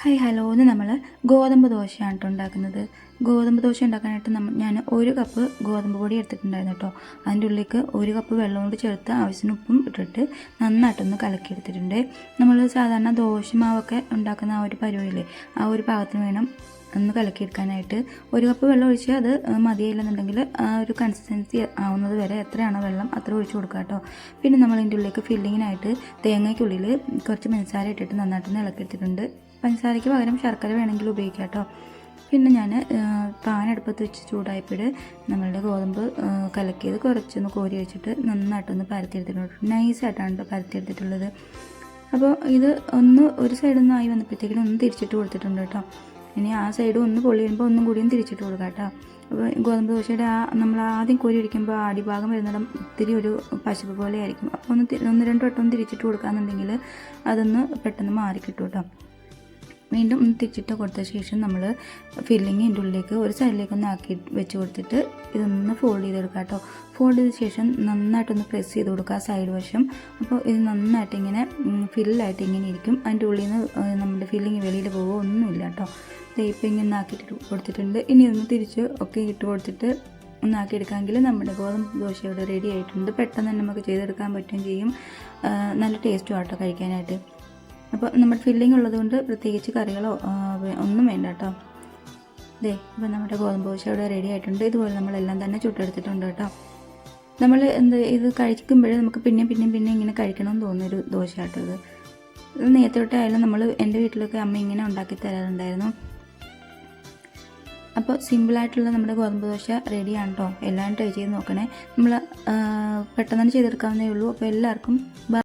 Hi hello. ഇന്ന് നമ്മൾ ഗോതമ്പ് ദോശയാണ് കേട്ടോ ഉണ്ടാക്കുന്നത്. ഗോതമ്പ് ദോശ ഉണ്ടാക്കാനായിട്ട് നമ്മൾ ഞാൻ ഒരു കപ്പ് ഗോതമ്പ് പൊടി എടുത്തിട്ടുണ്ടായിരുന്നു കേട്ടോ അതിന്റെ ഉള്ളിലേക്ക് ഒരു കപ്പ് വെള്ളം കൊണ്ട് ചേർത്ത് ആവശ്യത്തിന് ഉപ്പും ഇട്ടിട്ട് നന്നായിട്ടൊന്ന് കലക്കിയെടുത്തിട്ടുണ്ട്. നമ്മൾ സാധാരണ ദോശ മാവൊക്കെ ഉണ്ടാക്കുന്ന ആ ഒരു പരുവയില്ലേ ആ ഒരു പാകത്തിന് വേണം ഒന്ന് കലക്കിയെടുക്കാനായിട്ട് ഒരു കപ്പ് വെള്ളം ഒഴിച്ച് അത് മതിയായില്ലെന്നുണ്ടെങ്കിൽ ആ ഒരു കൺസിസ്റ്റൻസി ആവുന്നത് വരെ എത്രയാണോ വെള്ളം അത്ര ഒഴിച്ച് കൊടുക്കുക കേട്ടോ. പിന്നെ നമ്മൾ ഇതിന്റെ ഉള്ളിലേക്ക് ഫില്ലിങ്ങിനായിട്ട് തേങ്ങയ്ക്കുള്ളിൽ കുറച്ച് പഞ്ചസാര ഇട്ടിട്ട് നന്നായിട്ടൊന്ന് ഇളക്കിയെടുത്തിട്ടുണ്ട്. പഞ്ചസാരയ്ക്ക് പകരം ശർക്കര വേണമെങ്കിൽ ഉപയോഗിക്കാം കേട്ടോ. പിന്നെ ഞാൻ പാൻ അടുപ്പത്ത് വെച്ച് ചൂടായപ്പോൾ നമ്മളുടെ ഗോതമ്പ് കലക്കിയത് കുറച്ചൊന്ന് കോരി വെച്ചിട്ട് നന്നായിട്ടൊന്ന് പരത്തിയെടുത്തിട്ടുണ്ട്. നൈസായിട്ടാണ് കേട്ടോ പരത്തിയെടുത്തിട്ടുള്ളത്. അപ്പോൾ ഇത് ഒന്ന് ഒരു സൈഡിൽ ആയി വന്നപ്പോഴത്തേക്കിനും ഒന്ന് തിരിച്ചിട്ട് കൊടുത്തിട്ടുണ്ട് കേട്ടോ. ഇനി ആ സൈഡ് ഒന്ന് പൊള്ളി വരുമ്പോൾ ഒന്നും കൂടിയും തിരിച്ചിട്ട് കൊടുക്കാം കേട്ടോ. അപ്പോൾ ഗോതമ്പ് ദോശയുടെ ആ നമ്മൾ ആദ്യം കോരി ഒഴിക്കുമ്പോൾ ആ അടിഭാഗം വരുന്നിടം ഒത്തിരി ഒരു പശപ്പ് പോലെ ആയിരിക്കും. അപ്പോൾ ഒന്ന് ഒന്ന് രണ്ട് വട്ടം ഒന്ന് തിരിച്ചിട്ട് കൊടുക്കാന്നുണ്ടെങ്കിൽ അതൊന്ന് പെട്ടെന്ന് മാറി കിട്ടും കേട്ടോ വീണ്ടും ഒന്ന് തിരിച്ചിട്ട് കൊടുത്ത ശേഷം നമ്മൾ ഫില്ലിങ് ഇതിന്റെ ഉള്ളിലേക്ക് ഒരു സൈഡിലേക്ക് ഒന്ന് ആക്കി വെച്ച് കൊടുത്തിട്ട് ഇതൊന്ന് ഫോൾഡ് ചെയ്തെടുക്കുക കേട്ടോ. ഫോൾഡ് ചെയ്ത ശേഷം നന്നായിട്ടൊന്ന് പ്രസ് ചെയ്ത് കൊടുക്കുക സൈഡ് വശം. അപ്പോൾ ഇത് നന്നായിട്ട് ഇങ്ങനെ ഫില്ലായിട്ട് ഇങ്ങനെ ഇരിക്കും. അതിന്റെ ഉള്ളിൽ നിന്ന് നമ്മുടെ ഫില്ലിങ് വെളിയിൽ പോകുമോ ഒന്നുമില്ല കേട്ടോ. തേപ്പ് ഇങ്ങനെ ആക്കിയിട്ട് കൊടുത്തിട്ടുണ്ട്. ഇനി ഒന്ന് തിരിച്ച് ഒക്കെ ഇട്ട് കൊടുത്തിട്ട് ഒന്നാക്കി എടുക്കാമെങ്കിൽ നമ്മുടെ ഗോതമ്പ് ദോശ ഇവിടെ റെഡി ആയിട്ടുണ്ട്. പെട്ടെന്ന് തന്നെ നമുക്ക് ചെയ്തെടുക്കാൻ പറ്റുകയും ചെയ്യും. നല്ല ടേസ്റ്റും ആട്ടോ കഴിക്കാനായിട്ട്. അപ്പോൾ നമ്മുടെ ഫില്ലിംഗ് ഉള്ളതുകൊണ്ട് പ്രത്യേകിച്ച് കറികളോ ഒന്നും വേണ്ട കേട്ടോ. ദേ ഇപ്പോൾ നമ്മുടെ ഗോതമ്പ് ദോശ ഇവിടെ റെഡി ആയിട്ടുണ്ട്. ഇതുപോലെ നമ്മളെല്ലാം തന്നെ ചുട്ടെടുത്തിട്ടുണ്ട് കേട്ടോ. നമ്മൾ എന്ത് ഇത് കഴിക്കുമ്പോഴേ നമുക്ക് പിന്നെ പിന്നെയും പിന്നെ ഇങ്ങനെ കഴിക്കണമെന്ന് തോന്നുന്നൊരു ദോശ കേട്ടോ ഇത്. നേരത്തെ നമ്മൾ എന്റെ വീട്ടിലൊക്കെ അമ്മ ഇങ്ങനെ ഉണ്ടാക്കി തരാറുണ്ടായിരുന്നു. അപ്പോൾ സിമ്പിളായിട്ടുള്ള നമ്മുടെ ഗോതമ്പ് ദോശ റെഡിയാണ് കേട്ടോ. എല്ലാവരും ട്രൈ ചെയ്ത് നോക്കണേ. നമ്മൾ പെട്ടെന്ന് ചെയ്തെടുക്കാവുന്നേ ഉള്ളൂ. അപ്പോൾ എല്ലാവർക്കും